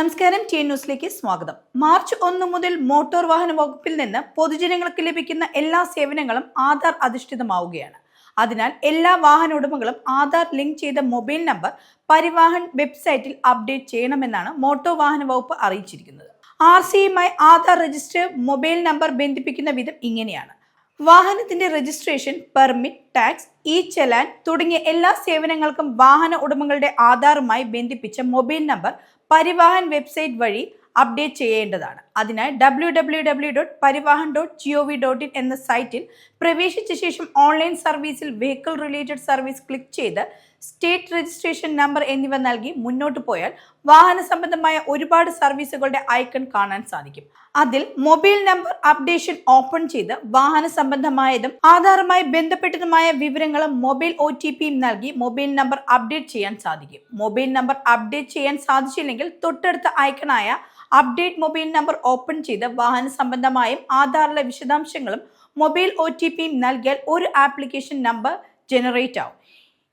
നമസ്കാരം ടി ന്യൂസിലേക്ക് സ്വാഗതം. മാർച്ച് ഒന്ന് മുതൽ മോട്ടോർ വാഹന വകുപ്പിൽ നിന്ന് പൊതുജനങ്ങൾക്ക് ലഭിക്കുന്ന എല്ലാ സേവനങ്ങളും ആധാർ അധിഷ്ഠിതമാവുകയാണ്. അതിനാൽ എല്ലാ വാഹന ഉടമകളും ആധാർ ലിങ്ക് ചെയ്ത മൊബൈൽ നമ്പർ പരിവാഹൻ വെബ്സൈറ്റിൽ അപ്ഡേറ്റ് ചെയ്യണമെന്നാണ് മോട്ടോർ വാഹന വകുപ്പ് അറിയിച്ചിരിക്കുന്നത്. ആർ സിയുമായി ആധാർ രജിസ്റ്റർ മൊബൈൽ നമ്പർ ബന്ധിപ്പിക്കുന്ന വിധം ഇങ്ങനെയാണ്. വാഹനത്തിന്റെ registration permit tax e challan തുടങ്ങിയ എല്ലാ സേവനങ്ങൾക്കും വാഹന ഉടമകളുടെ ആധാറുമായി ബന്ധിപ്പിച്ച മൊബൈൽ നമ്പർ പരിവാഹൻ വെബ്സൈറ്റ് വഴി അപ്ഡേറ്റ് ചെയ്യേണ്ടതാണ്. അതിനായി W W W dot Parivahan dot G O V dot in എന്ന സൈറ്റിൽ പ്രവേശിച്ച ശേഷം ഓൺലൈൻ സർവീസിൽ വെഹിക്കിൾ റിലേറ്റഡ് സർവീസ് ക്ലിക്ക് ചെയ്ത് സ്റ്റേറ്റ് രജിസ്ട്രേഷൻ നമ്പർ എന്നിവ നൽകി മുന്നോട്ട് പോയാൽ വാഹന സംബന്ധമായ ഒരുപാട് സർവീസുകളുടെ ഐക്കൺ കാണാൻ സാധിക്കും. അതിൽ മൊബൈൽ നമ്പർ അപ്ഡേഷൻ ഓപ്പൺ ചെയ്ത് വാഹന സംബന്ധമായതും ആധാറുമായി ബന്ധപ്പെട്ടതുമായ വിവരങ്ങളും മൊബൈൽ ഒ ടി പിയും നൽകി മൊബൈൽ നമ്പർ അപ്ഡേറ്റ് ചെയ്യാൻ സാധിക്കും. മൊബൈൽ നമ്പർ അപ്ഡേറ്റ് ചെയ്യാൻ സാധിച്ചില്ലെങ്കിൽ തൊട്ടടുത്ത ഐക്കണായ അപ്ഡേറ്റ് മൊബൈൽ നമ്പർ ഓപ്പൺ ചെയ്ത് വാഹന സംബന്ധമായും ആധാറിലെ വിശദാംശങ്ങളും മൊബൈൽ ഒ ടി പിയും നൽകിയാൽ ഒരു ആപ്ലിക്കേഷൻ നമ്പർ ജനറേറ്റ് ആവും.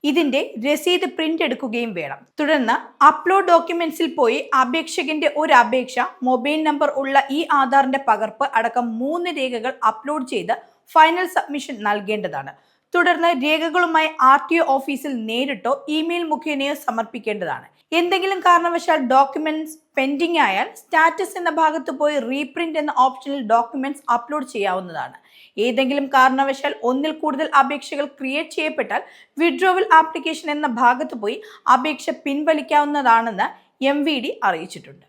ഇതിന്റെ രസീത് പ്രിന്റ് എടുക്കുകയും വേണം. തുടർന്ന് അപ്ലോഡ് ഡോക്യുമെന്റ്സിൽ പോയി അപേക്ഷകന്റെ ഒരു അപേക്ഷ മൊബൈൽ നമ്പർ ഉള്ള ഈ ആധാറിന്റെ പകർപ്പ് അടക്കം മൂന്ന് രേഖകൾ അപ്ലോഡ് ചെയ്ത് ഫൈനൽ സബ്മിഷൻ നൽകേണ്ടതാണ്. തുടർന്ന് രേഖകളുമായി ആർ ടി ഒ ഓഫീസിൽ നേരിട്ടോ ഇമെയിൽ മുഖേനയോ സമർപ്പിക്കേണ്ടതാണ്. എന്തെങ്കിലും കാരണവശാൽ ഡോക്യുമെന്റ്സ് പെൻഡിംഗ് ആയാൽ സ്റ്റാറ്റസ് എന്ന ഭാഗത്ത് പോയി റീപ്രിന്റ് എന്ന ഓപ്ഷനിൽ ഡോക്യുമെന്റ്സ് അപ്ലോഡ് ചെയ്യാവുന്നതാണ്. ഏതെങ്കിലും കാരണവശാൽ ഒന്നിൽ കൂടുതൽ അപേക്ഷകൾ ക്രിയേറ്റ് ചെയ്യപ്പെട്ടാൽ വിഡ്രോവൽ ആപ്ലിക്കേഷൻ എന്ന ഭാഗത്ത് പോയി അപേക്ഷ പിൻവലിക്കാവുന്നതാണെന്ന് എം അറിയിച്ചിട്ടുണ്ട്.